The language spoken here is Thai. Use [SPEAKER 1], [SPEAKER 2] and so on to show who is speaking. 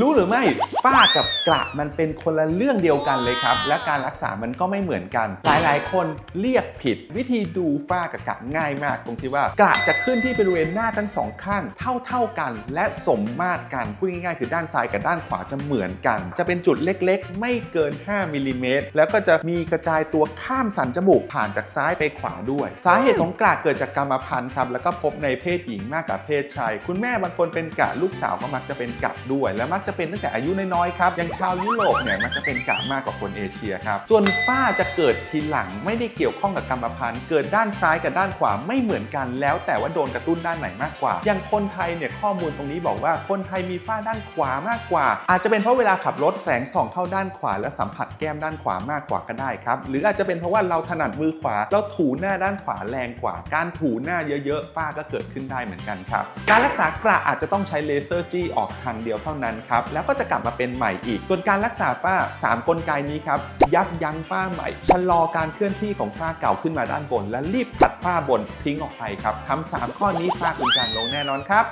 [SPEAKER 1] รู้หรือไม่ฝ้ากับกระมันเป็นคนละเรื่องเดียวกันเลยครับ และการรักษามันก็ไม่เหมือนกัน หลายๆ คนเรียกผิด วิธีดูฝ้ากับกระง่ายมาก ตรงที่ว่ากระจะขึ้นที่บริเวณหน้าทั้งสองข้างเท่าๆกัน และสมมาตรกันพูดง่ายๆ คือด้านซ้ายกับด้านขวาจะเหมือนกัน จะเป็นจุดเล็กๆ ไม่เกิน 5มิลลิเมตรแล้วก็จะมีกระจายตัวข้ามสันจมูกผ่านจากซ้ายไปขวาด้วย สาเหตุของกระเกิดจากกรรมพันธุ์ครับแล้วก็พบในเพศหญิงมากกว่าเพศชายคุณแม่บางคนเป็นกระลูกสาวก็มักจะเป็นกระด้วยและมักจะเป็นตั้งแต่อายุน้อยๆครับอย่างชาวยุโรปเนี่ยมักจะเป็นกระมากกว่าคนเอเชียครับส่วนฝ้าจะเกิดทีหลังไม่ได้เกี่ยวข้องกับกรรมพันธุ์เกิดด้านซ้ายกับด้านขวาไม่เหมือนกัน แล้วแต่ว่าโดนกระตุ้นด้านไหนมากกว่า อย่างคนไทยเนี่ยข้อมูลตรงนี้บอกว่าคนไทยมีฝ้าด้านขวามากกว่า อาจจะเป็นเพราะเวลาขับรถแสงส่องเข้าด้านขวา และสัมผัสแก้มด้านขวามากกว่าก็ได้ครับหรืออาจจะเป็นเพราะว่าเราถนัดมือขวาเราถูหน้าด้านขวาแรงกว่า การถูหน้าเยอะๆฝ้าก็เกิดขึ้นได้เหมือนกันครับการรักษากระอาจจะต้องใช้เลเซอร์จี้ออกทางเดียวเท่านั้นครับครับแล้วก็จะกลับมาเป็นใหม่อีกส่วนการรักษาฝ้า 3 กลไกนี้ครับยับยั้งฝ้าใหม่ชะลอการเคลื่อนที่ของฝ้าเก่าขึ้นมาด้านบน และรีบตัดฝ้าบนทิ้งออกไปครับทำสามข้อนี้ฝ้าคุณจางลงแน่นอนครับ